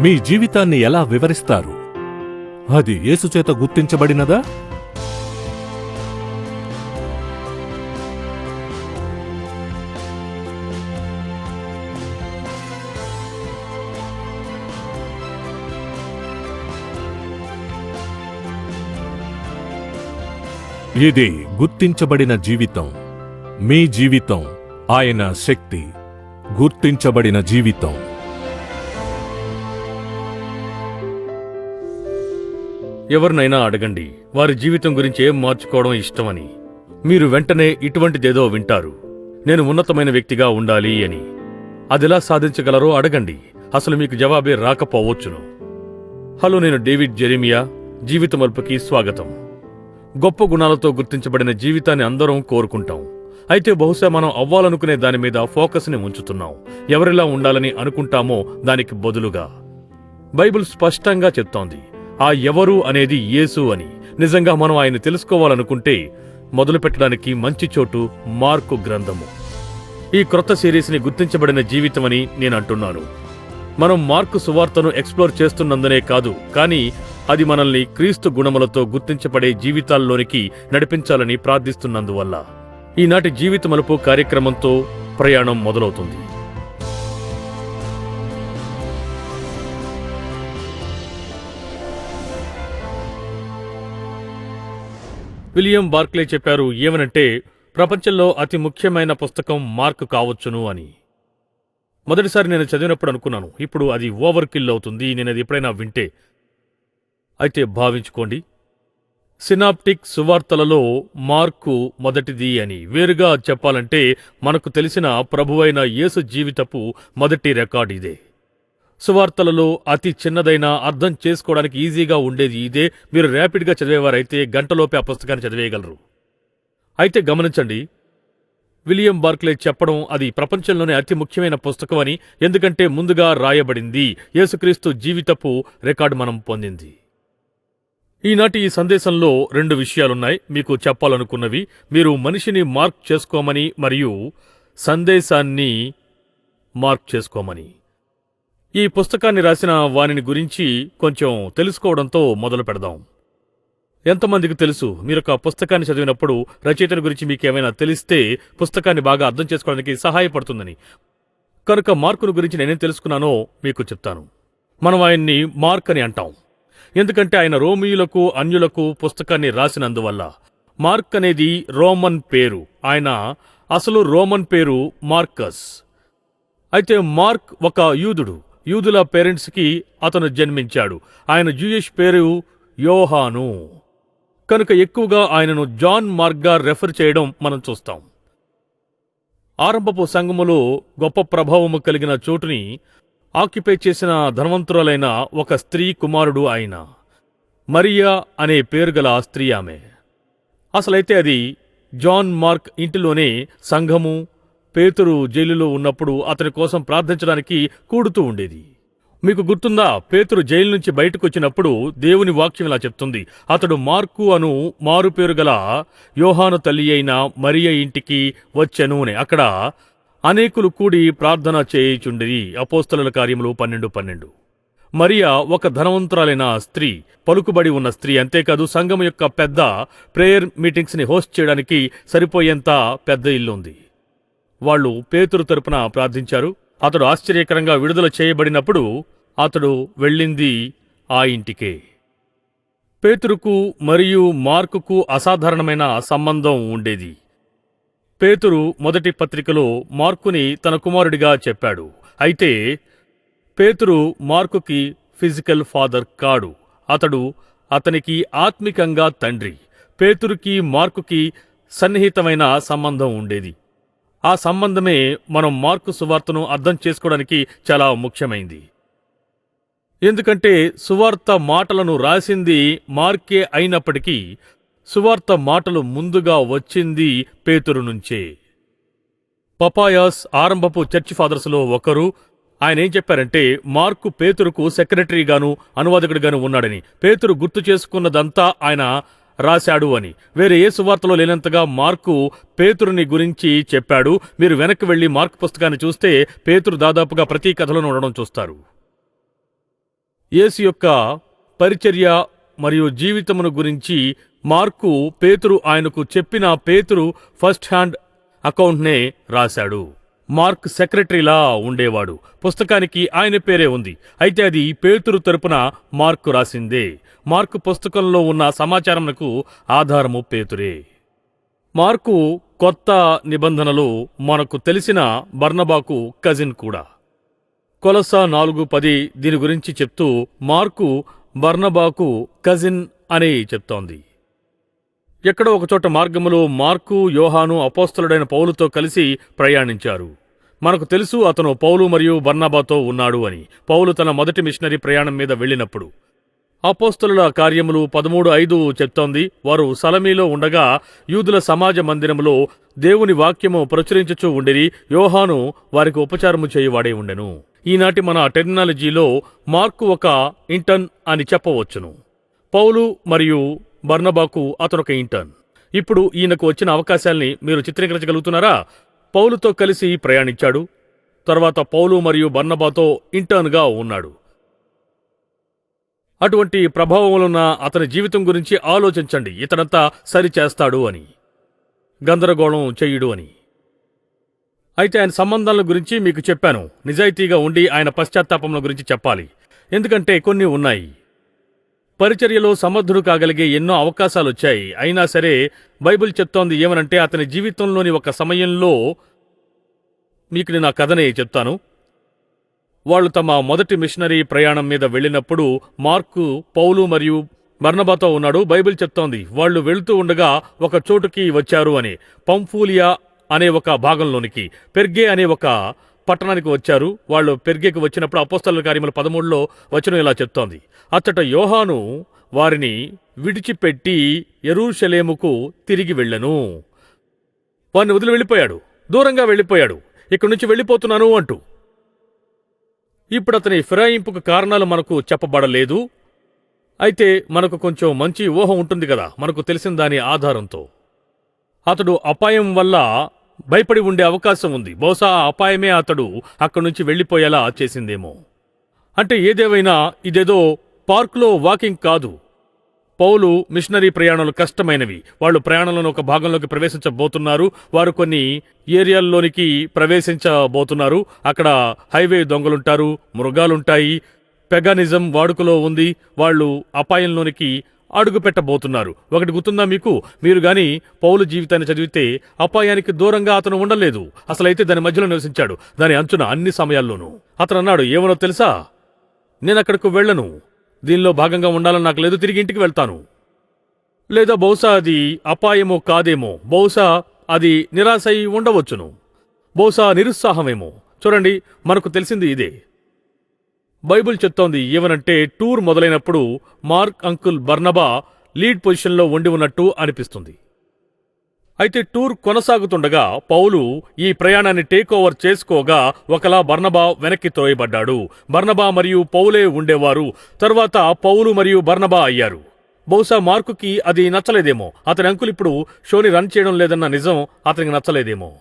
మీ జీవితాన్ని ఎలా వివరిస్తారు? అది యేసుచేత గుర్తించబడినదా? ఇది గుర్తించబడిన జీవితం. మీ జీవితం ఆయన శక్తి గుర్తించబడిన జీవితం. ఎవరినైనా అడగండి. వారి జీవితం గురించి ఏం మార్చుకోవడం ఇష్టమని. మీరు వెంటనే ఇటువంటిదేదో వింటారు. నేను ఉన్నతమైన వ్యక్తిగా ఉండాలి అని. అదిలా సాధించగలరో అడగండి. అసలు మీకు జవాబే రాకపోవచ్చును. హలో నేను డేవిడ్ జెరిమియా. జీవితమల్పుకి స్వాగతం. గొప్ప గుణాలతో గుర్తించబడిన జీవితాన్ని అందరం కోరుకుంటాం. అయితే బహుశా మనం అవ్వాలనుకునే దాని మీద ఫోకస్ని ఉంచుతున్నాం ఎవరిలా ఉండాలని అనుకుంటామో దానికి బదులుగా. బైబిల్ స్పష్టంగా చెప్తోంది. ఆ ఎవరు అనేది యేసు అని. నిజంగా మనం ఆయన తెలుసుకోవాలనుకుంటే మొదలు పెట్టడానికి మంచి చోటు మార్కు గ్రంథము. ఈ క్రొత్త సిరీస్ని గుర్తించబడిన జీవితమని నేను అంటున్నాను. మనం మార్కు సువార్తను ఎక్స్ప్లోర్ చేస్తున్నందునే కాదు కానీ అది మనల్ని క్రీస్తు గుణములతో గుర్తించబడే జీవితాల్లోనికి నడిపించాలని ప్రార్థిస్తున్నందువల్ల. ఈనాటి జీవితమలుపు కార్యక్రమంతో ప్రయాణం మొదలవుతుంది. విలియం బార్క్లే చెప్పారు ఏమనంటే ప్రపంచంలో అతి ముఖ్యమైన పుస్తకం మార్క్ కావచ్చును అని. మొదటిసారి నేను చదివినప్పుడు అనుకున్నాను ఇప్పుడు అది ఓవర్ కిల్ అవుతుంది నేను అది ఎప్పుడైనా వింటే. అయితే భావించుకోండి సినాప్టిక్ సువార్తలలో మార్కు మొదటిది అని. వేరుగా చెప్పాలంటే మనకు తెలిసిన ప్రభువైన యేసు జీవితపు మొదటి రికార్డ్ ఇదే. సువార్తలలో అతి చిన్నదైన అర్థం చేసుకోవడానికి ఈజీగా ఉండేది ఇదే. మీరు ర్యాపిడ్గా చదివేవారైతే గంటలోపే ఆ పుస్తకాన్ని చదివేయగలరు. అయితే గమనించండి విలియం బార్క్లే చెప్పడం అది ప్రపంచంలోనే అతి ముఖ్యమైన పుస్తకం అని ఎందుకంటే ముందుగా రాయబడింది. యేసుక్రీస్తు జీవితపు రికార్డు మనం పొందింది. ఈనాటి ఈ సందేశంలో రెండు విషయాలున్నాయి. మీకు చెప్పాలనుకున్నవి మీరు మనిషిని మార్క్ చేసుకోమని మరియు సందేశాన్ని మార్క్ చేసుకోమని. ఈ పుస్తకాన్ని రాసిన వానిని గురించి కొంచెం తెలుసుకోవడంతో మొదలు పెడదాం. ఎంతమందికి తెలుసు? మీరు ఒక పుస్తకాన్ని చదివినప్పుడు రచయితల గురించి మీకు ఏమైనా తెలిస్తే పుస్తకాన్ని బాగా అర్థం చేసుకోవడానికి సహాయపడుతుందని. కనుక మార్కును గురించి నేనేం తెలుసుకున్నానో మీకు చెప్తాను. మనం ఆయన్ని మార్క్ అని అంటాం. ఎందుకంటే ఆయన రోమియులకు అన్యులకు పుస్తకాన్ని రాసినందువల్ల. మార్క్ అనేది రోమన్ పేరు. ఆయన అసలు రోమన్ పేరు మార్కస్. అయితే మార్క్ ఒక యూదుడు. యూదుల పేరెంట్స్కి అతను జన్మించాడు. ఆయన జూయిష్ పేరు యోహాను. కనుక ఎక్కువగా ఆయనను జాన్ మార్గ్గా రెఫర్ చేయడం మనం చూస్తాం. ఆరంభపు సంఘములో గొప్ప ప్రభావము కలిగిన చోటుని ఆక్యుపై చేసిన ధనవంతురాలైన ఒక స్త్రీ కుమారుడు ఆయన. మరియా అనే పేరు గల స్త్రీ ఆమె. అసలైతే అది జాన్ మార్క్ ఇంటిలోనే సంఘము పేతురు జైలులో ఉన్నప్పుడు అతని కోసం ప్రార్థించడానికి కూడుతూ ఉండేది. మీకు గుర్తుందా? పేతురు జైలు నుంచి బయటకు వచ్చినప్పుడు దేవుని వాక్యం ఇలా చెప్తుంది. అతడు మార్కు అను మారు పేరు గల యోహాను తల్లి అయిన మరియ ఇంటికి వచ్చెను అని. అక్కడ అనేకులు కూడి ప్రార్థన చేయుచుండేది అపోస్తల కార్యములు పన్నెండు పన్నెండు. మరియా ఒక ధనవంతురాలైన స్త్రీ పలుకుబడి ఉన్న స్త్రీ అంతేకాదు సంఘం యొక్క పెద్ద ప్రేయర్ మీటింగ్స్ని హోస్ట్ చేయడానికి సరిపోయేంత పెద్ద ఇల్లు ఉంది వాళ్ళు పేతురు తరపున ప్రార్థించారు. అతడు ఆశ్చర్యకరంగా విడుదల చేయబడినప్పుడు అతడు వెళ్ళింది ఆ ఇంటికే. పేతురుకు మరియు మార్కుకు అసాధారణమైన సంబంధం ఉండేది. పేతురు మొదటి పత్రికలో మార్కుని తన కుమారుడిగా చెప్పాడు. అయితే పేతురు మార్కుకి ఫిజికల్ ఫాదర్ కాడు. అతడు అతనికి ఆత్మికంగా తండ్రి. పేతురుకి మార్కుకి సన్నిహితమైన సంబంధం ఉండేది. ఆ సంబంధమే మనం మార్కు సువార్తను అర్థం చేసుకోవడానికి చాలా ముఖ్యమైంది. ఎందుకంటే సువార్త మాటలను రాసింది మార్కే అయినప్పటికీ సువార్త మాటలు ముందుగా వచ్చింది పేతురు నుంచే. పపాయాస్ ఆరంభపు చర్చ్ ఫాదర్స్లో ఒకరు ఆయన ఏం చెప్పారంటే మార్కు పేతురుకు సెక్రటరీగాను అనువాదకుడిగాను ఉన్నాడని. పేతురు గుర్తు చేసుకున్నదంతా ఆయన రాశాడు అని. వేరే ఏ సువార్తలో లేనంతగా మార్కు పేతురుని గురించి చెప్పాడు. మీరు వెనక్కి వెళ్ళి మార్కు పుస్తకాన్ని చూస్తే పేతురు దాదాపుగా ప్రతి కథలోనూ ఉండడం చూస్తారు. యేసు యొక్క పరిచర్య మరియు జీవితమును గురించి మార్కు పేతురు ఆయనకు చెప్పిన పేతురు ఫస్ట్ హ్యాండ్ అకౌంట్నే రాశాడు. మార్క్ సెక్రటరీలా ఉండేవాడు. పుస్తకానికి ఆయన పేరే ఉంది. అయితే అది పేతురు తరపున మార్కు రాసిందే. మార్కు పుస్తకంలో ఉన్న సమాచారంకు ఆధారము పేతురే. మార్కు కొత్త నిబంధనలు మనకు తెలిసిన బర్నబాకు కజిన్ కూడా. కొలస నాలుగు పది దీని గురించి చెప్తూ మార్కు బర్నబాకు కజిన్ అని చెప్తోంది. ఎక్కడో ఒకచోట మార్గములో మార్కు యోహాను అపోస్తలుడైన పౌలుతో కలిసి ప్రయాణించారు. మనకు తెలుసు అతను పౌలు మరియు బర్నాబాతో ఉన్నాడు అని. పౌలు తన మొదటి మిషనరీ ప్రయాణం మీద వెళ్ళినప్పుడు. అపోస్తలుల కార్యములు పదమూడు ఐదు చెప్తోంది. వారు సలమీలో ఉండగా యూదుల సమాజ మందిరములో దేవుని వాక్యము ప్రచురించుచూ ఉండిరి. యోహాను వారికి ఉపచారము చేయువాడే ఉండెను. ఈనాటి మన టెక్నాలజీలో మార్కు ఒక ఇంటర్న్ అని చెప్పవచ్చును. పౌలు మరియు బర్నబాకు అతనొక ఇంటర్న్. ఇప్పుడు ఈయనకు వచ్చిన అవకాశాల్ని మీరు చిత్రీకరించగలుగుతున్నారా? పౌలుతో కలిసి ప్రయాణించాడు. తర్వాత పౌలు మరియు బర్నబాతో ఇంటర్న్గా ఉన్నాడు. అటువంటి ప్రభావములున్న అతని జీవితం గురించి ఆలోచించండి. ఇతనంతా సరి చేస్తాడు అని. గందరగోళం చెయ్యుడు అని. అయితే ఆయన సంబంధాల గురించి మీకు చెప్పాను. నిజాయితీగా ఉండి ఆయన పశ్చాత్తాపముల గురించి చెప్పాలి. ఎందుకంటే కొన్ని ఉన్నాయి. పరిచర్యలో సమర్థుడు కాగలిగే ఎన్నో అవకాశాలు వచ్చాయి అయినా సరే బైబిల్ చెప్తోంది ఏమనంటే అతని జీవితంలోని ఒక సమయంలో మీకు నేను ఆ కథనే చెప్తాను. వాళ్ళు తమ మొదటి మిషనరీ ప్రయాణం మీద వెళ్ళినప్పుడు మార్కు పౌలు మరియు మర్ణబాతో ఉన్నాడు. బైబిల్ చెప్తోంది వాళ్ళు వెళుతూ ఉండగా ఒక చోటుకి వచ్చారు అని. పంఫూలియా అనే ఒక భాగంలోనికి. పెర్గే అనే ఒక పట్టణానికి వచ్చారు. వాళ్ళు పెర్గేకి వచ్చినప్పుడు అపోస్తల కార్యములు పదమూడులో వచనం ఇలా చెప్తోంది. అచ్చట యోహాను వారిని విడిచిపెట్టి ఎరూషలేముకు తిరిగి వెళ్ళను. వారిని వదిలి వెళ్ళిపోయాడు. దూరంగా వెళ్ళిపోయాడు. ఇక్కడి నుంచి వెళ్ళిపోతున్నాను అంటూ. ఇప్పుడు అతని ఫిరాయింపుకు కారణాలు మనకు చెప్పబడలేదు. అయితే మనకు కొంచెం మంచి ఊహ ఉంటుంది కదా. మనకు తెలిసిన దాని ఆధారంతో. అతడు అపాయం వల్ల భయపడి ఉండే అవకాశం ఉంది. బహుశా ఆ అపాయమే అతడు అక్కడి నుంచి వెళ్ళిపోయేలా చేసిందేమో. అంటే ఏదేవైనా ఇదేదో పార్కులో వాకింగ్ కాదు. పౌలు మిషనరీ ప్రయాణాలు కష్టమైనవి. వాళ్ళు ప్రయాణంలోని ఒక భాగంలోకి ప్రవేశించబోతున్నారు. వారు కొన్ని ఏరియాల్లోనికి ప్రవేశించబోతున్నారు. అక్కడ హైవే దొంగలుంటారు మృగాలుంటాయి పెగానిజం వాడుకలో ఉంది. వాళ్ళు అపాయంలోనికి అడుగు పెట్టబోతున్నారు ఒకటి గుర్తుందా మీకు? మీరు గాని పౌలు జీవితాన్ని చదివితే అపాయానికి దూరంగా అతను ఉండలేదు. అసలైతే దాని మధ్యలో నివసించాడు. దాని అంచున అన్ని సమయాల్లోనూ. అతను అన్నాడు ఏమనో తెలుసా? నేను అక్కడికి వెళ్ళను. దీనిలో భాగంగా ఉండాలని నాకు లేదు. తిరిగి ఇంటికి వెళ్తాను. లేదా బహుశా అది అపాయమో కాదేమో. బహుశా అది నిరాశ అయి ఉండవచ్చును. బహుశా నిరుత్సాహమేమో. చూడండి మనకు తెలిసింది ఇదే. బైబిల్ చెప్తోంది ఏమనంటే టూర్ మొదలైనప్పుడు మార్క్ అంకుల్ బర్నబా లీడ్ పొజిషన్లో ఉండి ఉన్నట్టు అనిపిస్తుంది. అయితే టూర్ కొనసాగుతుండగా పౌలు ఈ ప్రయాణాన్ని టేక్ ఓవర్ చేసుకోగా ఒకలా బర్నబా వెనక్కి త్రోయబడ్డాడు బర్నబా మరియు పౌలే ఉండేవారు. తర్వాత పౌలు మరియు బర్నబా అయ్యారు. బహుశా మార్కుకి అది నచ్చలేదేమో. అతని అంకుల్ ఇప్పుడు షోని రన్ చేయడం లేదన్న నిజం అతనికి నచ్చలేదేమో.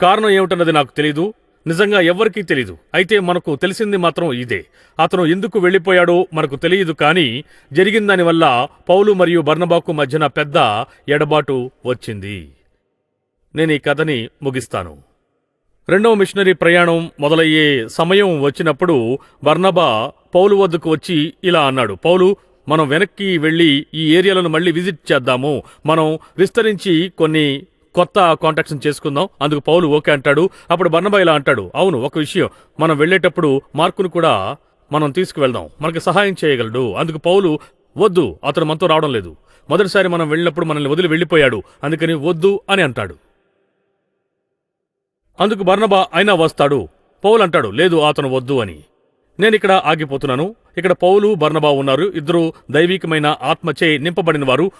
కారణం ఏమిటన్నది నాకు తెలీదు. నిజంగా ఎవ్వరికీ తెలీదు. అయితే మనకు తెలిసింది మాత్రం ఇదే. అతను ఎందుకు వెళ్ళిపోయాడో మనకు తెలియదు కానీ జరిగిన దానివల్ల పౌలు మరియు బర్నబాకు మధ్యన పెద్ద ఎడబాటు వచ్చింది. నేను ఈ కథని ముగిస్తాను. రెండవ మిషనరీ ప్రయాణం మొదలయ్యే సమయం వచ్చినప్పుడు బర్నబా పౌలు వద్దకు వచ్చి ఇలా అన్నాడు పౌలు మనం వెనక్కి వెళ్ళి ఈ ఏరియాలను మళ్ళీ విజిట్ చేద్దాము. మనం విస్తరించి కొన్ని కొత్త కాంటాక్ట్స్ చేసుకుందాం. అందుకు పౌలు ఓకే అంటాడు. అప్పుడు బర్ణబా ఇలా అంటాడు. అవును ఒక విషయం. మనం వెళ్ళేటప్పుడు మార్కును కూడా మనం తీసుకువెళ్దాం. మనకి సహాయం చేయగలడు. అందుకు పౌలు వద్దు అతను మనతో రావడం లేదు. మొదటిసారి మనం వెళ్ళినప్పుడు మనల్ని వదిలి వెళ్ళిపోయాడు. అందుకని వద్దు అని అంటాడు. అందుకు బర్ణబా అయినా వస్తాడు. పౌలు అంటాడు లేదు అతను వద్దు అని. నేను ఇక్కడ ఆగిపోతున్నాను. ఇక్కడ పౌలు బర్ణబా ఉన్నారు. ఇద్దరు దైవికమైన ఆత్మచే నింపబడిన వారు.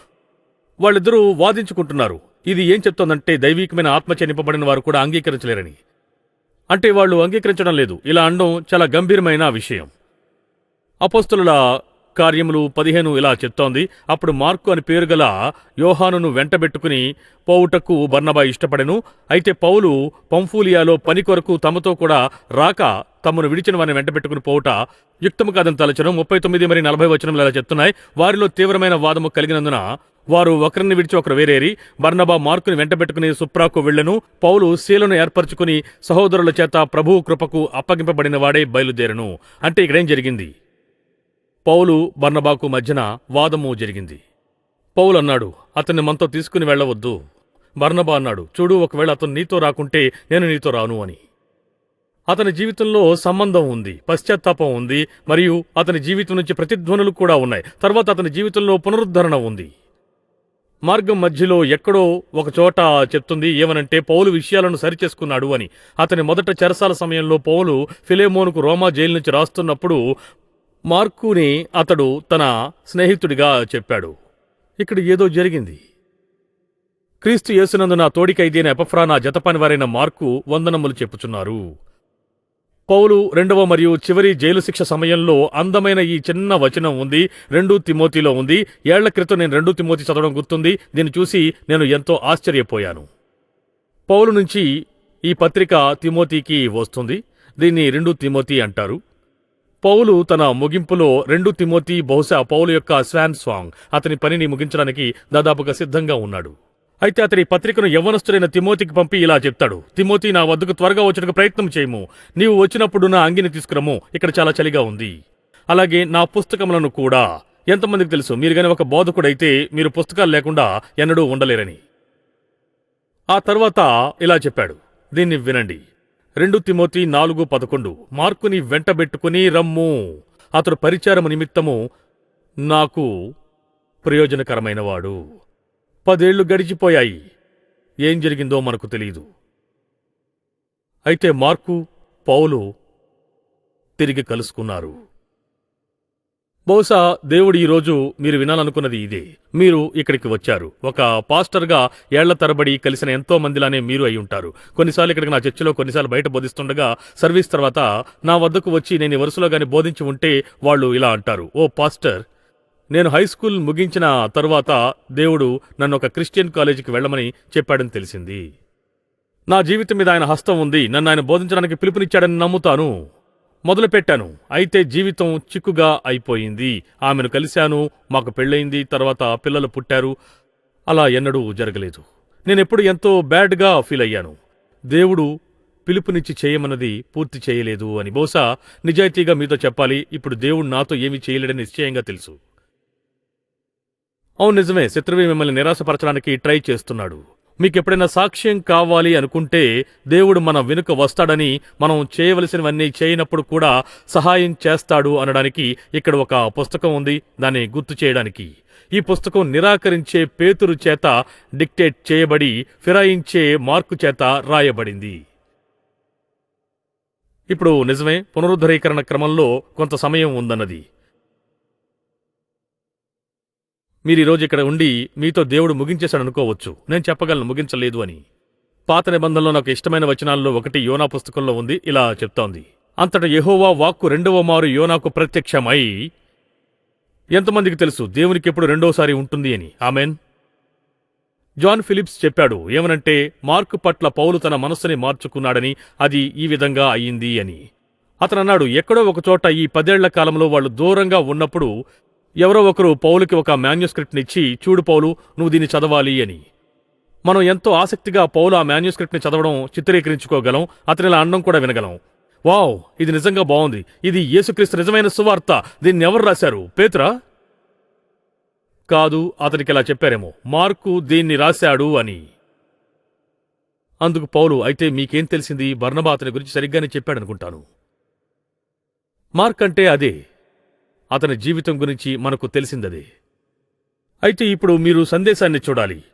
వాళ్ళిద్దరూ వాదించుకుంటున్నారు. ఇది ఏం చెప్తోందంటే దైవికమైన ఆత్మచే నింపబడిన వారు కూడా అంగీకరించలేరని. అంటే వాళ్ళు అంగీకరించడం లేదు. ఇలా అనడం చాలా గంభీరమైన విషయం. అపోస్తుల కార్యములు పదిహేను ఇలా చెప్తోంది. అప్పుడు మార్కు అని పేరు గల యోహానును వెంటబెట్టుకుని పోవుటకు బర్నబా ఇష్టపడెను. అయితే పౌలు పంఫూలియాలో పని కొరకు తమతో కూడా రాక తమను విడిచిన వారిని వెంటబెట్టుకుని పోవుట యుక్తము కాదని తలచడం ముప్పై తొమ్మిది మరి నలభై వచనములు ఇలా చెప్తున్నాయి. వారిలో తీవ్రమైన వాదము కలిగినందున వారు ఒకరిని విడిచి ఒకరు వేరేరి. బర్నబా మార్కుని వెంటబెట్టుకుని సుప్రాకు వెళ్ళను పౌలు శీలను ఏర్పరచుకుని సహోదరుల చేత ప్రభువు కృపకు అప్పగింపబడిన వాడే బయలుదేరను. అంటే ఇక్కడేం జరిగింది? పౌలు బర్నబాకు మధ్యన వాదము జరిగింది. పౌలు అన్నాడు అతన్ని మనతో తీసుకుని వెళ్ళవద్దు. బర్నబా అన్నాడు చూడు ఒకవేళ అతను నీతో రాకుంటే నేను నీతో రాను అని. అతని జీవితంలో సంబంధం ఉంది పశ్చాత్తాపం ఉంది మరియు అతని జీవితం నుంచి ప్రతిధ్వనులు కూడా ఉన్నాయి. తర్వాత అతని జీవితంలో పునరుద్ధరణ ఉంది. మార్గం మధ్యలో ఎక్కడో ఒకచోట చెప్తుంది ఏమనంటే పౌలు విషయాలను సరిచేసుకున్నాడు అని. అతని మొదట చెరసాల సమయంలో పౌలు ఫిలేమోనుకు రోమా జైలు నుంచి రాస్తున్నప్పుడు మార్కుని అతడు తన స్నేహితుడిగా చెప్పాడు. ఇక్కడ ఏదో జరిగింది. క్రీస్తు యేసునందు నా తోడికైదైన ఎపఫ్రా నా జతపనివారైన మార్కు వందనములు చెప్పుచున్నారు. పౌలు రెండవ మరియు చివరి జైలు శిక్ష సమయంలో అందమైన ఈ చిన్న వచనం ఉంది. రెండు తిమోతిలో ఉంది. ఏళ్ళ క్రితం నేను రెండు తిమోతి చదవడం గుర్తుంది. దీన్ని చూసి నేను ఎంతో ఆశ్చర్యపోయాను. పౌలు నుంచి ఈ పత్రిక తిమోతికి వస్తుంది. దీన్ని రెండు తిమోతి అంటారు. పౌలు తన ముగింపులో రెండు తిమోతి బహుశా పౌలు యొక్క స్వాన్ సాంగ్ అతని పనిని ముగించడానికి దాదాపుగా సిద్ధంగా ఉన్నాడు. అయితే అతని పత్రికను యవ్వనస్తుడైన తిమోతికి పంపి ఇలా చెప్తాడు. తిమోతి నా వద్దకు త్వరగా వచ్చేందుకు ప్రయత్నం చేయము. నీవు వచ్చినప్పుడు నా అంగిని తీసుకురము. ఇక్కడ చాలా చలిగా ఉంది. అలాగే నా పుస్తకములను కూడా. ఎంతమందికి తెలుసు? మీరు గాని ఒక బోధకుడైతే మీరు పుస్తకాలు లేకుండా ఎన్నడూ ఉండలేరని. ఆ తర్వాత ఇలా చెప్పాడు. దీన్ని వినండి. రెండు తిమోతి నాలుగు పదకొండు. మార్కుని వెంటబెట్టుకుని రమ్ము. అతడు పరిచారము నిమిత్తము నాకు ప్రయోజనకరమైనవాడు. పదేళ్ళు గడిచిపోయాయి. ఏం జరిగిందో మనకు తెలియదు అయితే మార్కు పౌలు తిరిగి కలుసుకున్నారు. బహుశా దేవుడు ఈరోజు మీరు వినాలనుకున్నది ఇదే. మీరు ఇక్కడికి వచ్చారు. ఒక పాస్టర్గా ఏళ్ళ తరబడి కలిసిన ఎంతో మందిలానే మీరు అయి ఉంటారు. కొన్నిసార్లు ఇక్కడికి నా చర్చిలో కొన్నిసార్లు బయట బోధిస్తుండగా సర్వీస్ తర్వాత నా వద్దకు వచ్చి నేను వరుసలో గాని బోధించి ఉంటే వాళ్ళు ఇలా అంటారు. ఓ పాస్టర్ నేను హై స్కూల్ ముగించిన తరువాత దేవుడు నన్ను ఒక క్రిస్టియన్ కాలేజీకి వెళ్ళమని చెప్పాడని తెలిసింది. నా జీవితం మీద ఆయన హస్తం ఉంది. నన్ను ఆయన బోధించడానికి పిలుపునిచ్చాడని నమ్ముతాను. మొదలుపెట్టాను. అయితే జీవితం చిక్కుగా అయిపోయింది. ఆమెను కలిశాను. మాకు పెళ్ళయింది. తర్వాత పిల్లలు పుట్టారు. అలా ఎన్నడూ జరగలేదు. నేనెప్పుడు ఎంతో బ్యాడ్గా ఫీల్ అయ్యాను. దేవుడు పిలుపునిచ్చి చేయమన్నది పూర్తి చేయలేదు అని బహుశా నిజాయితీగా మీతో చెప్పాలి. ఇప్పుడు దేవుడు నాతో ఏమీ చేయలేడని నిశ్చయంగా తెలుసు. అవును నిజమే. శత్రువి మిమ్మల్ని నిరాశపరచడానికి ట్రై చేస్తున్నాడు. మీకు ఎప్పుడైనా సాక్ష్యం కావాలి అనుకుంటే దేవుడు మన వెనుక వస్తాడని మనం చేయవలసినవన్నీ చేయనప్పుడు కూడా సహాయం చేస్తాడు అనడానికి ఇక్కడ ఒక పుస్తకం ఉంది దాన్ని గుర్తు చేయడానికి. ఈ పుస్తకం నిరాకరించే పేతురు చేత డిక్టేట్ చేయబడి ఫిరాయించే మార్కు చేత రాయబడింది. ఇప్పుడు నిజమే పునరుద్ధరీకరణ క్రమంలో కొంత సమయం ఉందన్నది. మీరు ఈరోజు ఇక్కడ ఉండి మీతో దేవుడు ముగించేశాడు అనుకోవచ్చు. నేను చెప్పగలను ముగించలేదు అని. పాత నిబంధనలో నాకు ఇష్టమైన వచనాల్లో ఒకటి యోనా పుస్తకంలో ఉంది ఇలా చెప్తోంది. అంతటా యహోవా వాక్కు రెండవ మారు యోనాకు ప్రత్యక్షమై ఎంతమందికి తెలుసు దేవునికి ఎప్పుడు రెండోసారి ఉంటుంది అని. ఆమెన్. జాన్ ఫిలిప్స్ చెప్పాడు ఏమనంటే మార్కు పట్ల పౌలు తన మనస్సుని మార్చుకున్నాడని అది ఈ విధంగా అయ్యింది అని. అతనన్నాడు ఎక్కడో ఒకచోట ఈ పదేళ్ళ కాలంలో వాళ్ళు దూరంగా ఉన్నప్పుడు ఎవరో ఒకరు పౌలుకి ఒక మాన్యుస్క్రిప్ట్ని ఇచ్చి చూడు పౌలు నువ్వు దీన్ని చదవాలి అని. మనం ఎంతో ఆసక్తిగా పౌలు ఆ మాన్యుస్క్రిప్ట్ని చదవడం చిత్రీకరించుకోగలం అతని ఇలా అనడం కూడా వినగలం. వావ్ ఇది నిజంగా బాగుంది. ఇది యేసుక్రీస్తు నిజమైన సువార్త. దీన్ని ఎవరు రాశారు? పేతురా? కాదు అతనికి ఇలా చెప్పారేమో మార్కు దీన్ని రాశాడు అని. అందుకు పౌలు అయితే మీకేం తెలిసింది? బర్నబా అతని గురించి సరిగ్గానే చెప్పాడనుకుంటాను. మార్క్ అంటే అదే. అతని జీవితం గురించి మనకు తెలిసిందదే. అయితే ఇప్పుడు మీరు సందేశాన్ని చూడాలి.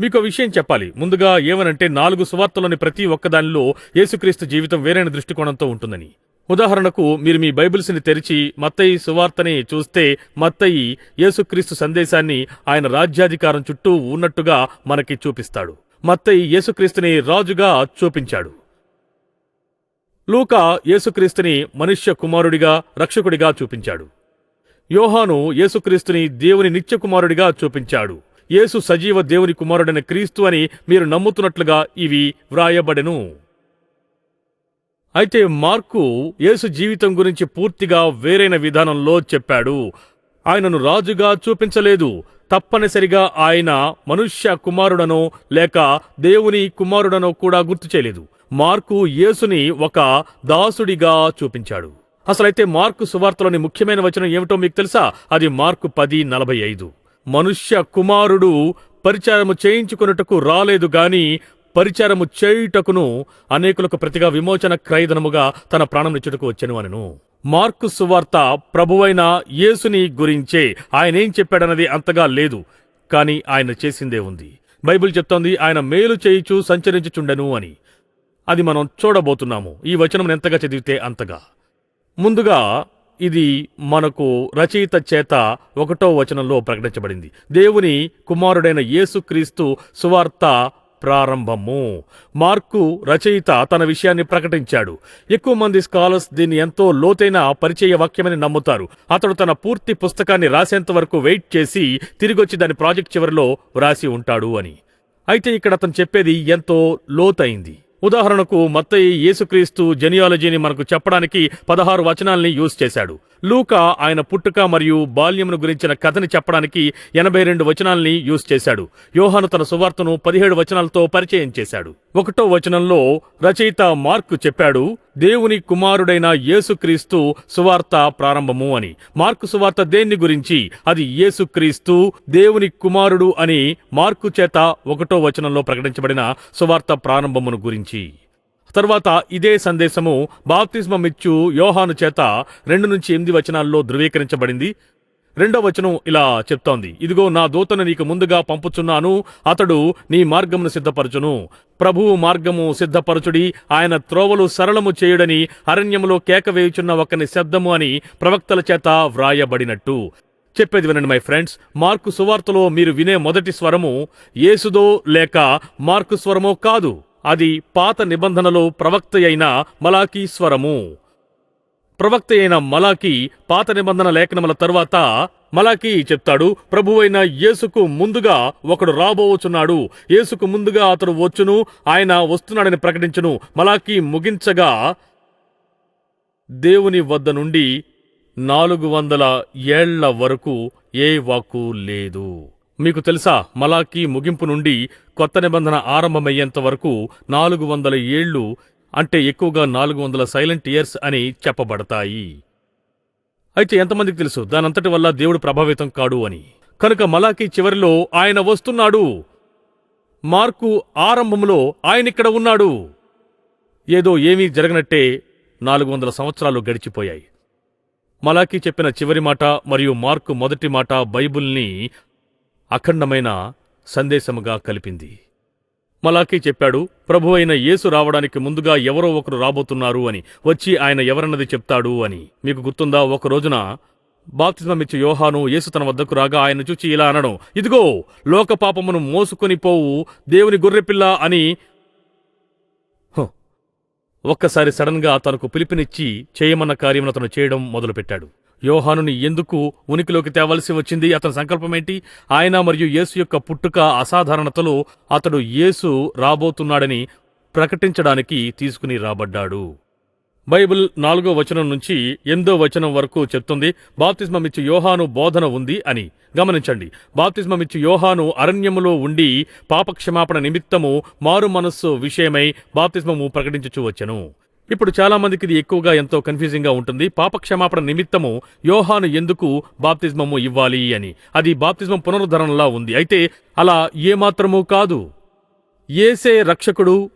మీకు విషయం చెప్పాలి. ముందుగా ఏమనంటే నాలుగు సువార్తలోని ప్రతి ఒక్కదానిలో యేసుక్రీస్తు జీవితం వేరైన దృష్టికోణంతో ఉంటుందని. ఉదాహరణకు మీరు మీ బైబిల్స్ని తెరిచి మత్తయి సువార్తని చూస్తే మత్తయి యేసుక్రీస్తు సందేశాన్ని ఆయన రాజ్యాధికారం చుట్టూ ఉన్నట్టుగా మనకి చూపిస్తాడు. మత్తయి యేసుక్రీస్తుని రాజుగా చూపించాడు. లూకా యేసుక్రీస్తుని మనుష్య కుమారుడిగా రక్షకుడిగా చూపించాడు. యోహాను యేసుక్రీస్తుని దేవుని నిత్యకుమారుడిగా చూపించాడు. యేసు సజీవ దేవుని కుమారుడైన క్రీస్తు అని మీరు నమ్ముతున్నట్లుగా ఇవి వ్రాయబడెను. అయితే మార్కు యేసు జీవితం గురించి పూర్తిగా వేరైన విధానంలో చెప్పాడు. ఆయనను రాజుగా చూపించలేదు. తప్పనిసరిగా ఆయన మనుష్య కుమారుడనో లేక దేవుని కుమారుడనో కూడా గుర్తు చేయలేదు. మార్కు యేసుని ఒక దాసుడిగా చూపించాడు. అసలైతే మార్కు సువార్తలోని ముఖ్యమైన వచనం ఏమిటో మీకు తెలుసా? అది మార్కు పది నలభై ఐదు. మనుష్య కుమారుడు పరిచారము చేయించుకొనుటకు రాలేదు గాని పరిచారము చేయుటకును అనేకులకు ప్రతిగా విమోచన క్రయధనముగా తన ప్రాణంనిచ్చుటకు వచ్చెను అనను. మార్కు సువార్త ప్రభువైన యేసుని గురించే. ఆయన ఏం చెప్పాడన్నది అంతగా లేదు కాని ఆయన చేసిందే ఉంది. బైబిల్ చెప్తోంది ఆయన మేలు చేయిచు సంచరించుచుండెను అని. అది మనం చూడబోతున్నాము. ఈ వచనం ఎంతగా చదివితే అంతగా. ముందుగా ఇది మనకు రచయిత చేత ఒకటో వచనంలో ప్రకటించబడింది. దేవుని కుమారుడైన యేసుక్రీస్తు సువార్త ప్రారంభము. మార్కు రచయిత తన విషయాన్ని ప్రకటించాడు. ఎక్కువ మంది స్కాలర్స్ దీన్ని ఎంతో లోతైన పరిచయ వాక్యమని నమ్ముతారు. అతడు తన పూర్తి పుస్తకాన్ని రాసేంత వరకు వెయిట్ చేసి తిరిగొచ్చి దాని ప్రాజెక్ట్ చివరిలో వ్రాసి ఉంటాడు అని. అయితే ఇక్కడ అతను చెప్పేది ఎంతో లోతైంది. ఉదాహరణకు మత్తయి యేసుక్రీస్తు జెనియాలజీని మనకు చెప్పడానికి పదహారు వచనాల్ని యూజ్ చేశాడు. లూకా ఆయన పుట్టుక మరియు బాల్యమును గురించిన కథని చెప్పడానికి ఎనభై రెండు వచనాల్ని యూజ్ చేశాడు. యోహాను తన సువార్తను పదిహేడు వచనాలతో పరిచయం చేశాడు. ఒకటో వచనంలో రచయిత మార్కు చెప్పాడు దేవుని కుమారుడైన యేసుక్రీస్తు సువార్త ప్రారంభము అని. మార్కు సువార్త దేన్ని గురించి? అది యేసుక్రీస్తు దేవుని కుమారుడు అని మార్కు చేత ఒకటో వచనంలో ప్రకటించబడిన సువార్త ప్రారంభమును గురించి. తర్వాత ఇదే సందేశము బాప్తిస్మమిచ్చు యోహాను చేత రెండు నుంచి ఎనిమిది వచనాల్లో ధృవీకరించబడింది. రెండవ వచనం ఇలా చెప్తోంది. ఇదిగో నా దూతను నీకు ముందుగా పంపుచున్నాను. అతడు నీ మార్గమును సిద్ధపరచును. ప్రభువు మార్గము సిద్ధపరచుడి. ఆయన త్రోవలు సరళము చేయుడని అరణ్యములో కేక వేయుచున్న ఒకని శబ్దము అని ప్రవక్తల చేత వ్రాయబడినట్టు. చెప్పేది వినండి మై ఫ్రెండ్స్. మార్కు సువార్తలో మీరు వినే మొదటి స్వరము ఏసుదో లేక మార్కు స్వరమో కాదు. అది పాత నిబంధనలో ప్రవక్త అయిన మలాకీ స్వరము. ప్రవక్త అయిన మలాకి పాత నిబంధన లేఖనముల తరువాత మలాకి చెప్తాడు ప్రభువైన యేసుకు ముందుగా ఒకడు రాబోవచ్చున్నాడు యేసుకు ముందుగా అతడు వచ్చును ఆయన వస్తున్నాడని ప్రకటించును. మలాకి ముగించగా దేవుని వద్ద నుండి నాలుగు వందల ఏళ్ళ వరకు ఏ వాకు లేదు. మీకు తెలుసా మలాకి ముగింపు నుండి కొత్త నిబంధన ఆరంభమయ్యేంత వరకు నాలుగు వందల ఏళ్ళు అంటే ఎక్కువగా నాలుగు వందల సైలెంట్ ఇయర్స్ అని చెప్పబడతాయి. అయితే ఎంతమందికి తెలుసు? దానంతటి వల్ల దేవుడు ప్రభావితం కాడు అని. కనుక మలాకి చివరిలో ఆయన వస్తున్నాడు. మార్కు ఆరంభంలో ఆయనిక్కడ ఉన్నాడు. ఏదో ఏమీ జరగనట్టే నాలుగు వందల సంవత్సరాలు గడిచిపోయాయి. మలాకి చెప్పిన చివరి మాట మరియు మార్కు మొదటి మాట బైబుల్ని అఖండమైన సందేశముగా కలిపింది. మలాఖీ చెప్పాడు ప్రభు అయిన యేసు రావడానికి ముందుగా ఎవరో ఒకరు రాబోతున్నారు అని వచ్చి ఆయన ఎవరన్నది చెప్తాడు అని. మీకు గుర్తుందా? ఒక రోజున బాప్తిజమిచ్చు యోహాను యేసు తన వద్దకు రాగా ఆయన చూచి ఇలా అనడం ఇదిగో లోక పాపమును మోసుకొని పోవు దేవుని గొర్రెపిల్ల అని ఒక్కసారి సడన్గా తనకు పిలుపునిచ్చి చేయమన్న కార్యమును అతను చేయడం మొదలుపెట్టాడు. యోహానుని ఎందుకు ఉనికిలోకి తేవలసి వచ్చింది? అతని సంకల్పమేంటి? ఆయన మరియు యేసు యొక్క పుట్టుక అసాధారణతలో అతడు యేసు రాబోతున్నాడని ప్రకటించడానికి తీసుకుని రాబడ్డాడు. బైబిల్ నాలుగో వచనం నుంచి ఎనిమిదో వచనం వరకు చెప్తుంది బాప్తిస్మమిచ్చు యోహాను బోధన ఉంది అని. గమనించండి బాప్తిస్మమిచ్చు యోహాను అరణ్యములో ఉండి పాపక్షమాపణ నిమిత్తము మారు మనస్సు విషయమై బాప్తిస్మము ప్రకటించుచు వచ్చెను. ఇప్పుడు చాలా మందికి ఇది ఎక్కువగా ఎంతో కన్ఫ్యూజింగ్గా ఉంటుంది. పాపక్షమాపణ నిమిత్తము యోహాను ఎందుకు బాప్తిస్మము ఇవ్వాలి అని. అది బాప్తిస్మం పునరుద్ధరణలా ఉంది. అయితే అలా ఏమాత్రమూ కాదు. ఏసే రక్షకుడు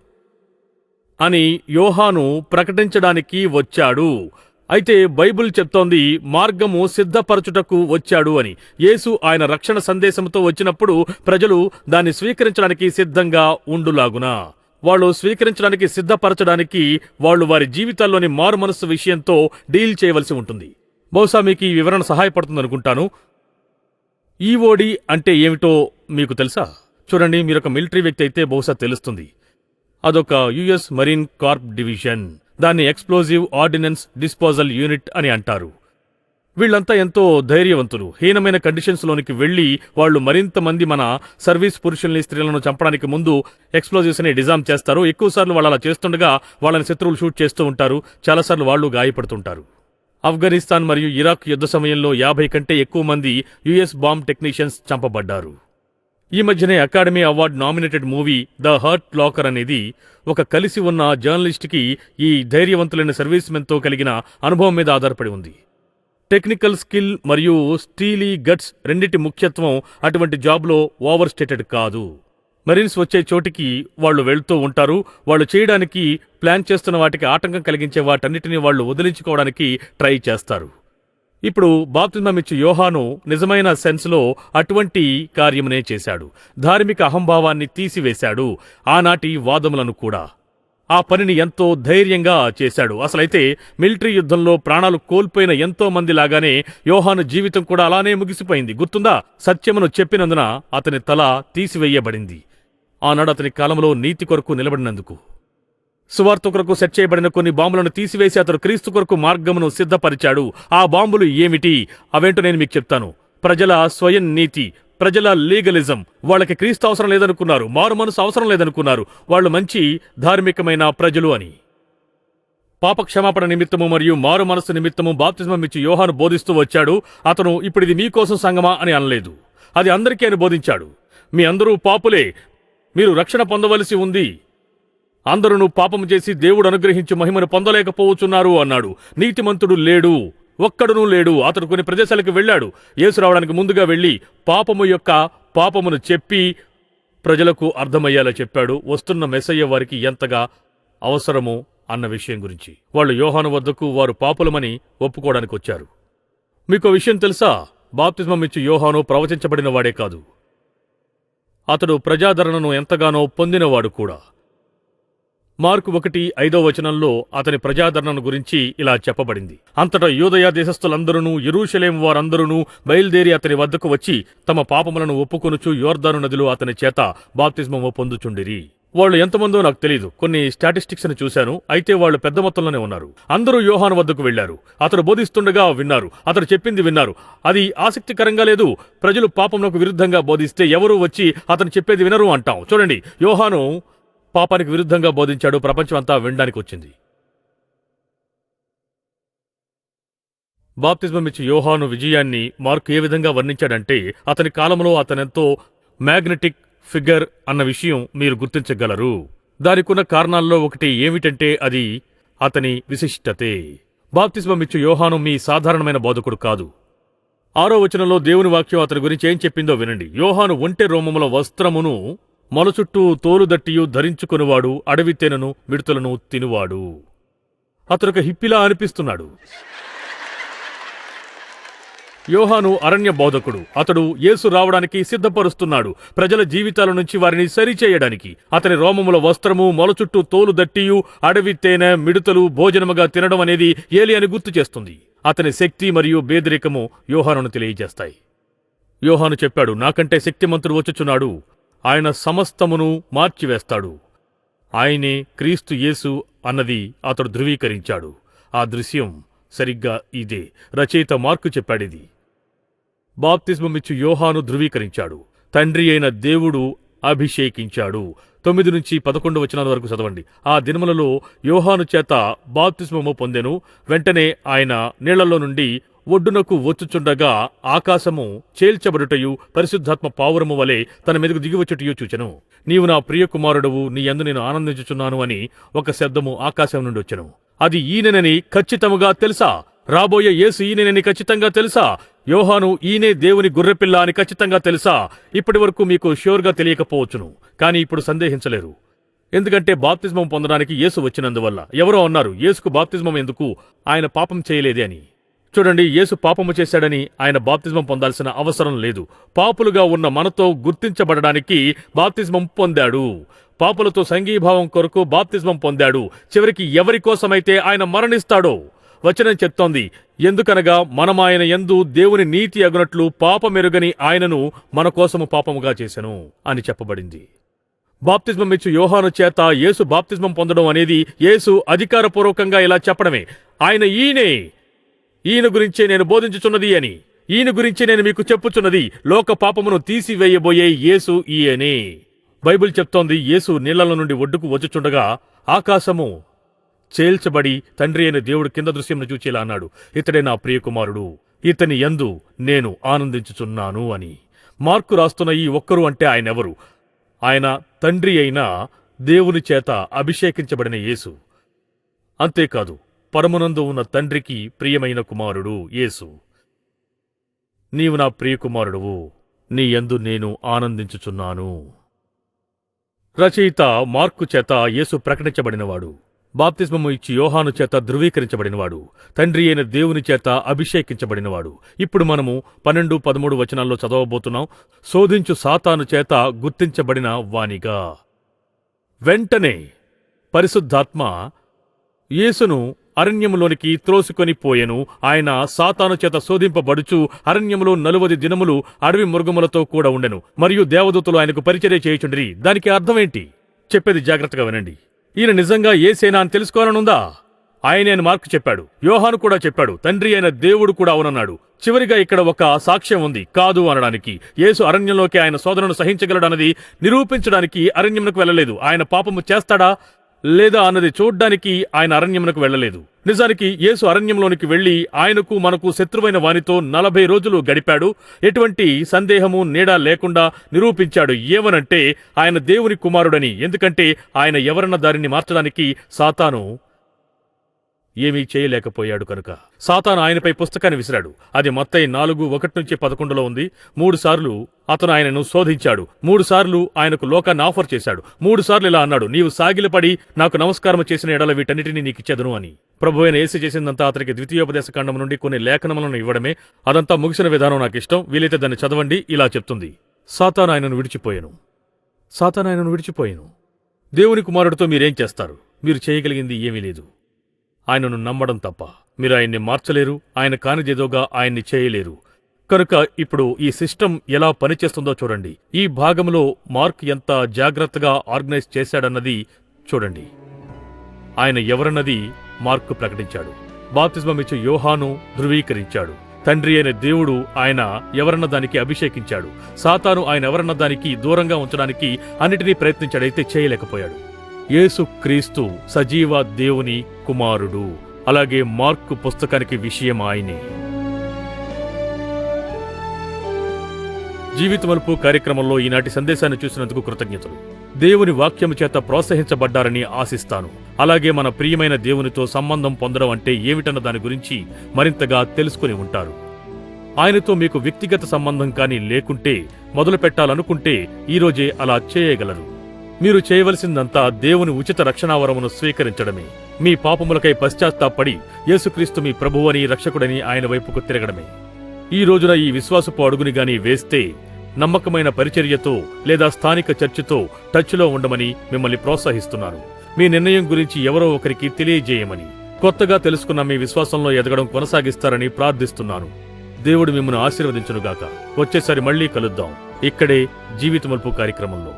అని యోహాను ప్రకటించడానికి వచ్చాడు. అయితే బైబిల్ చెప్తోంది మార్గము సిద్ధపరచుటకు వచ్చాడు అని. యేసు ఆయన రక్షణ సందేశంతో వచ్చినప్పుడు ప్రజలు దాన్ని స్వీకరించడానికి సిద్ధంగా ఉండులాగునా. వాళ్ళు స్వీకరించడానికి సిద్ధపరచడానికి వాళ్ళు వారి జీవితాల్లోని మారు మనస్సు విషయంతో డీల్ చేయవలసి ఉంటుంది. బహుశా మీకు ఈ వివరణ సహాయపడుతుందనుకుంటాను. ఈఓడి అంటే ఏమిటో మీకు తెలుసా? చూడండి మీరొక మిలిటరీ వ్యక్తి అయితే బహుశా తెలుస్తుంది. అదొక యుఎస్ మరీన్ కార్ప్ డివిజన్. దాన్ని ఎక్స్ప్లోజివ్ ఆర్డినెన్స్ డిస్పోజల్ యూనిట్ అని అంటారు. వీళ్ళంతా ఎంతో ధైర్యవంతులు. హీనమైన కండిషన్స్ లోనికి వెళ్ళి వాళ్ళు మరింత మంది మన సర్వీస్ పురుషుల్ని స్త్రీలను చంపడానికి ముందు ఎక్స్ప్లోజివ్స్ని డిజామ్ చేస్తారు. ఎక్కువ సార్లు వాళ్ళు అలా చేస్తుండగా వాళ్ళని శత్రువులు షూట్ చేస్తూ ఉంటారు. చాలాసార్లు వాళ్ళు గాయపడుతుంటారు. ఆఫ్ఘనిస్తాన్ మరియు ఇరాక్ యుద్ధ సమయంలో యాభై కంటే ఎక్కువ మంది యుఎస్ బాంబ్ టెక్నీషియన్స్ చంపబడ్డారు. ఈ మధ్యనే academy award nominated movie the hurt locker అనేది ఒక కలిసి ఉన్న జర్నలిస్ట్కి ఈ ధైర్యవంతులైన సర్వీస్ కలిగిన అనుభవం మీద ఆధారపడి ఉంది. టెక్నికల్ స్కిల్ మరియు స్టీలీ గట్స్ రెండిటి ముఖ్యత్వం అటువంటి జాబ్లో ఓవర్ స్టేటెడ్ కాదు. మరీన్స్ వచ్చే చోటికి వాళ్ళు వెళ్తూ ఉంటారు. వాళ్ళు చేయడానికి ప్లాన్ చేస్తున్న వాటికి ఆటంకం కలిగించే వాటన్నిటిని వాళ్ళు వదిలించుకోవడానికి ట్రై చేస్తారు. ఇప్పుడు బాప్తిజమిచ్చు యోహాను నిజమైన సెన్స్లో అటువంటి కార్యమునే చేశాడు. ధార్మిక అహంభావాన్ని తీసివేశాడు. ఆనాటి వాదములను కూడా. ఆ పనిని ఎంతో ధైర్యంగా చేశాడు. అసలైతే మిలిటరీ యుద్ధంలో ప్రాణాలు కోల్పోయిన ఎంతో మంది లాగానే యోహాను జీవితం కూడా అలానే ముగిసిపోయింది. గుర్తుందా? సత్యమును చెప్పినందున అతని తల తీసివేయబడింది. ఆనాడు అతని కాలంలో నీతి కొరకు నిలబడినందుకు. సువార్త కొరకు సెట్ చేయబడిన కొన్ని బాంబులను తీసివేసి అతడు క్రీస్తు కొరకు మార్గమును సిద్ధపరిచాడు. ఆ బాంబులు ఏమిటి? అవేంటో నేను మీకు చెప్తాను. ప్రజల స్వయం నీతి ప్రజల లీగలిజం. వాళ్ళకి క్రీస్తు అవసరం లేదనుకున్నారు. మారు మనసు అవసరం లేదనుకున్నారు. వాళ్ళు మంచి ధార్మికమైన ప్రజలు అని. పాప క్షమాపణ నిమిత్తము మరియు మారు మనసు నిమిత్తము బాప్తిజమం ఇచ్చి యోహాను బోధిస్తూ వచ్చాడు. అతను ఇప్పుడు ఇది మీకోసం సంగమా అని అనలేదు. అది అందరికీ అని బోధించాడు. మీ అందరూ పాపులే. మీరు రక్షణ పొందవలసి ఉంది. అందరూ పాపము చేసి దేవుడు అనుగ్రహించి మహిమను పొందలేకపోవచ్చున్నారు అన్నాడు. నీతిమంతుడు లేడు. ఒక్కడునూ లేడు. అతడు కొన్ని ప్రదేశాలకు వెళ్ళాడు. యేసు రావడానికి ముందుగా వెళ్ళి పాపము యొక్క పాపమును చెప్పి ప్రజలకు అర్థమయ్యేలా చెప్పాడు. వస్తున్న మెస్సయ్య వారికి ఎంతగా అవసరమో అన్న విషయం గురించి. వాళ్ళు యోహాను వద్దకు వారు పాపులమని ఒప్పుకోవడానికి వచ్చారు. మీకు విషయం తెలుసా? బాప్తిజమం ఇచ్చి యోహాను ప్రవచించబడిన వాడే కాదు. అతడు ప్రజాదరణను ఎంతగానో పొందినవాడు కూడా. మార్కు ఒకటి ఐదో వచనంలో అతని ప్రజాదరణను గురించి ఇలా చెప్పబడింది. అంతటా యూదయ దేశస్థులందరూ యెరూషలేం వారందరూ బయలుదేరి అతని వద్దకు వచ్చి తమ పాపములను ఒప్పుకొనుచు యోర్దాను నదిలో అతని చేత బాప్తిస్మము పొందుచుండిరి. వాళ్ళు ఎంతమందో నాకు తెలియదు కొన్ని స్టాటిస్టిక్స్ని చూశాను. అయితే వాళ్ళు పెద్ద మొత్తంలోనే ఉన్నారు. అందరూ యోహాను వద్దకు వెళ్ళారు అతడు బోధిస్తుండగా విన్నారు. అతడు చెప్పింది విన్నారు. అది ఆసక్తికరంగా లేదు. ప్రజలు పాపమునకు విరుద్ధంగా బోధిస్తే ఎవరూ వచ్చి అతను చెప్పేది వినరు అంటాం. చూడండి. యోహాను పాపానికి విరుద్ధంగా బోధించాడు ప్రపంచమంతా వినడానికి వచ్చింది బాప్తిజం ఇచ్చి యోహాను విజయాన్ని మార్కు ఏ విధంగా వర్ణించాడంటే అతని కాలంలో అతనెంతో మ్యాగ్నెటిక్ ఫిగర్ అన్న విషయం మీరు గుర్తించగలరు. దానికున్న కారణాల్లో ఒకటి ఏమిటంటే అది అతని విశిష్టతే. బాప్తిస్మం ఇచ్చు యోహాను మీ సాధారణమైన బోధకుడు కాదు. ఆరో వచనంలో దేవుని వాక్యం అతని గురించి ఏం చెప్పిందో వినండి. యోహాను ఒంటె రోమముల వస్త్రమును మొలచుట్టూ తోలుదట్టియు ధరించుకునివాడు అడవి తేనెను మిడతలను తినువాడు. అతడొక హిప్పిలా అనిపిస్తున్నాడు. యోహాను అరణ్య బోధకుడు. అతడు యేసు రావడానికి సిద్ధపరుస్తున్నాడు. ప్రజల జీవితాల నుంచి వారిని సరిచేయడానికి. అతని రోమముల వస్త్రము మొలచుట్టూ తోలు దట్టియు అడవి తేనె మిడతలు భోజనముగా తినడం అనేది ఏలి అని గుర్తు చేస్తుంది. అతని శక్తి మరియు బేదరికము యోహానును తెలియజేస్తాయి. యోహాను చెప్పాడు నాకంటే శక్తిమంతుడు వచ్చుచున్నాడు. ఆయన సమస్తమును మార్చివేస్తాడు. ఆయనే క్రీస్తు యేసు అన్నది అతడు ధృవీకరించాడు. ఆ దృశ్యం సరిగ్గా ఇదే. రచయిత మార్కు చెప్పాడిది. బాప్తిస్మమిచ్చు యోహాను ధృవీకరించాడు. తండ్రి అయిన దేవుడు అభిషేకించాడు. తొమ్మిది నుంచి పదకొండు వచనాల వరకు చదవండి. ఆ దినములలో యోహాను చేత బాప్తిస్మము పొందెను. వెంటనే ఆయన నీళ్ళలో నుండి ఒడ్డునకు వచ్చుచుండగా ఆకాశము చేల్చబడుటయు పరిశుద్ధాత్మ పావురము వలె తన మీదకు దిగివచ్చుటయు చూచెను. నీవు నా ప్రియ కుమారుడవు నీ అందు నేను ఆనందించుచున్నాను అని ఒక శబ్దము ఆకాశం నుండి వచ్చెను. అది ఈయననని ఖచ్చితముగా తెలుసా? రాబోయే యేసు ఈయనని ఖచ్చితంగా తెలుసా? యోహాను ఈయనే దేవుని గుర్రపిల్ల అని ఖచ్చితంగా తెలుసా? ఇప్పటి వరకు మీకు ష్యూర్గా తెలియకపోవచ్చును కానీ ఇప్పుడు సందేహించలేరు. ఎందుకంటే బాప్తిజమం పొందడానికి యేసు వచ్చినందువల్ల. ఎవరో అన్నారు యేసుకు బాప్తిజమం ఎందుకు? ఆయన పాపం చేయలేదే అని. చూడండి యేసు పాపము చేశాడని ఆయన బాప్తిజమం పొందాల్సిన అవసరం లేదు. పాపులుగా ఉన్న మనతో గుర్తించబడడానికి బాప్తిజమం పొందాడు. పాపులతో సంఘీభావం కొరకు బాప్తిజమం పొందాడు. చివరికి ఎవరి కోసమైతే ఆయన మరణిస్తాడో? వచనం చెప్తోంది ఎందుకనగా మనమాయన ఎందు దేవుని నీతి అగునట్లు పాపమెరుగని ఆయనను మన కోసము పాపముగా చేశను అని చెప్పబడింది. బాప్తిజమం ఇచ్చు యోహాను చేత యేసు బాప్తిజమం పొందడం అనేది యేసు అధికారపూర్వకంగా ఇలా చెప్పడమే. ఆయన ఈయనే ఈయన గురించే నేను బోధించుచున్నది అని. ఈయన గురించి నేను మీకు చెప్పుచున్నది. లోక పాపమును తీసివేయబోయే యేసు ఈయనే. బైబిల్ చెప్తోంది యేసు నీళ్ళలో నుండి ఒడ్డుకు వచ్చుచుండగా ఆకాశము చేల్చబడి తండ్రి అయిన దేవుడు కింద దృశ్యంను చూచేలా అన్నాడు. ఇతడే నా ప్రియకుమారుడు ఇతని యందు నేను ఆనందించుచున్నాను అని. మార్కు రాస్తున్న ఈ ఒక్కరు అంటే ఆయనెవరు? ఆయన తండ్రి అయిన దేవుని చేత అభిషేకించబడిన యేసు. అంతేకాదు పరమునందు ఉన్న తండ్రికి ప్రియమైన కుమారుడు యేసు. నీవు నా ప్రియకుమారుడువు. నీ యందు నేను ఆనందించుచున్నాను. రచయిత మార్కు చేత యేసు ప్రకటించబడినవాడు. బాప్తిస్మము ఇచ్చి యోహాను చేత ధృవీకరించబడినవాడు. తండ్రి అయిన దేవుని చేత అభిషేకించబడినవాడు. ఇప్పుడు మనము పన్నెండు పదమూడు వచనాల్లో చదవబోతున్నాం. శోధించు సాతాను చేత గుర్తించబడిన వానిగా వెంటనే పరిశుద్ధాత్మ యేసును అరణ్యములోనికి త్రోసుకొని పోయెను. ఆయన సాతాను చేత శోధింపబడుచు అరణ్యములో నలువది దినములు అడవి మృగములతో కూడా ఉండెను. మరియు దేవదూతలు ఆయనకు పరిచర్య చేయుచుండిరి. దానికి అర్థమేంటి? చెప్పేది జాగ్రత్తగా వినండి. ఈయన నిజంగా ఏసేనా అని తెలుసుకోవాలనుందా? ఆయనే అని మార్కు చెప్పాడు. యోహాను కూడా చెప్పాడు. తండ్రి అయిన దేవుడు కూడా అవునన్నాడు. చివరిగా ఇక్కడ ఒక సాక్ష్యం ఉంది. కాదు అనడానికి. యేసు అరణ్యంలోకి ఆయన సోదరును సహించగలడన్నది నిరూపించడానికి అరణ్యమునకు వెళ్ళలేదు. ఆయన పాపము చేస్తాడా? లేదా అన్నది చూడ్డానికి ఆయన అరణ్యమునకు వెళ్ళలేదు. నిజానికి యేసు అరణ్యంలోనికి వెళ్ళి ఆయనకు మనకు శత్రువైన వానితో నలభై రోజులు గడిపాడు. ఎటువంటి సందేహము నీడా లేకుండా నిరూపించాడు. ఏమనంటే ఆయన దేవుని కుమారుడని. ఎందుకంటే ఆయన ఎవరన్న దారిని మార్చడానికి సాతాను ఏమీ చేయలేకపోయాడు కనుక. సాతాను ఆయనపై పుస్తకాన్ని విసిరాడు. అది మత్తయి నాలుగు ఒకటి నుంచి పదకొండులో ఉంది. మూడుసార్లు అతను ఆయనను శోధించాడు. మూడుసార్లు ఆయనకు లోకాన్ని ఆఫర్ చేశాడు. మూడు సార్లు ఇలా అన్నాడు నీవు సాగిలపడి నాకు నమస్కారం చేసిన ఎడల వీటన్నిటినీ నీకు చెదను అని. ప్రభు అయిన చేసిందంతా అతనికి ద్వితీయోపదేశ ఖండం నుండి కొన్ని లేఖనములను ఇవ్వడమే అదంతా ముగిసిన విధానం నాకు ఇష్టం. వీలైతే దాన్ని చదవండి ఇలా చెప్తుంది. సాతాను ఆయనను విడిచిపోయాను. సాతాను ఆయనను విడిచిపోయాను. దేవుని కుమారుడితో మీరేం చేస్తారు? మీరు చేయగలిగింది ఏమీ లేదు. ఆయనను నమ్మడం తప్ప. మీరు ఆయన్ని మార్చలేరు ఆయన కానిదేదోగా ఆయన్ని చేయలేరు. కనుక ఇప్పుడు ఈ సిస్టమ్ ఎలా పనిచేస్తుందో చూడండి. ఈ భాగంలో మార్క్ ఎంత జాగ్రత్తగా ఆర్గనైజ్ చేశాడన్నది చూడండి. ఆయన ఎవరన్నది మార్క్ ప్రకటించాడు. బాప్తిజమిచ్చే యోహాను ధృవీకరించాడు. తండ్రి అయిన దేవుడు ఆయన ఎవరన్న దానికి అభిషేకించాడు. సాతాను ఆయన ఎవరన్న దానికి దూరంగా ఉంచడానికి అన్నిటినీ ప్రయత్నించాడైతే చేయలేకపోయాడు. యేసుక్రీస్తు సజీవ దేవుని కుమారుడు. అలాగే మార్కు పుస్తకానికి విషయం ఆయనే. జీవితమలుపు కార్యక్రమంలో ఈనాటి సందేశాన్ని చూసినందుకు కృతజ్ఞతలు. దేవుని వాక్యము చేత ప్రోత్సహించబడ్డారని ఆశిస్తాను. అలాగే మన ప్రియమైన దేవునితో సంబంధం పొందడం అంటే ఏమిటన్న దాని గురించి మరింతగా తెలుసుకుని ఉంటారు. ఆయనతో మీకు వ్యక్తిగత సంబంధం కానీ లేకుంటే మొదలు పెట్టాలనుకుంటే ఈరోజే అలా చేయగలరు. మీరు చేయవలసిందంతా దేవుని ఉచిత రక్షణావరమును స్వీకరించడమే. మీ పాపములకై పశ్చాత్తాపడి యేసుక్రీస్తు మీ ప్రభువని రక్షకుడని ఆయన వైపుకు తిరగడమే. ఈ రోజున ఈ విశ్వాసపు అడుగుని గాని వేస్తే నమ్మకమైన పరిచర్యతో లేదా స్థానిక చర్చితో టచ్లో ఉండమని మిమ్మల్ని ప్రోత్సహిస్తున్నాను. మీ నిర్ణయం గురించి ఎవరో ఒకరికి తెలియజేయమని కొత్తగా తెలుసుకున్న మీ విశ్వాసంలో ఎదగడం కొనసాగిస్తారని ప్రార్థిస్తున్నాను. దేవుడు మిమ్మల్ని ఆశీర్వదించునుగాక. వచ్చేసారి మళ్ళీ కలుద్దాం. ఇక్కడే జీవితమల్పు కార్యక్రమంలో.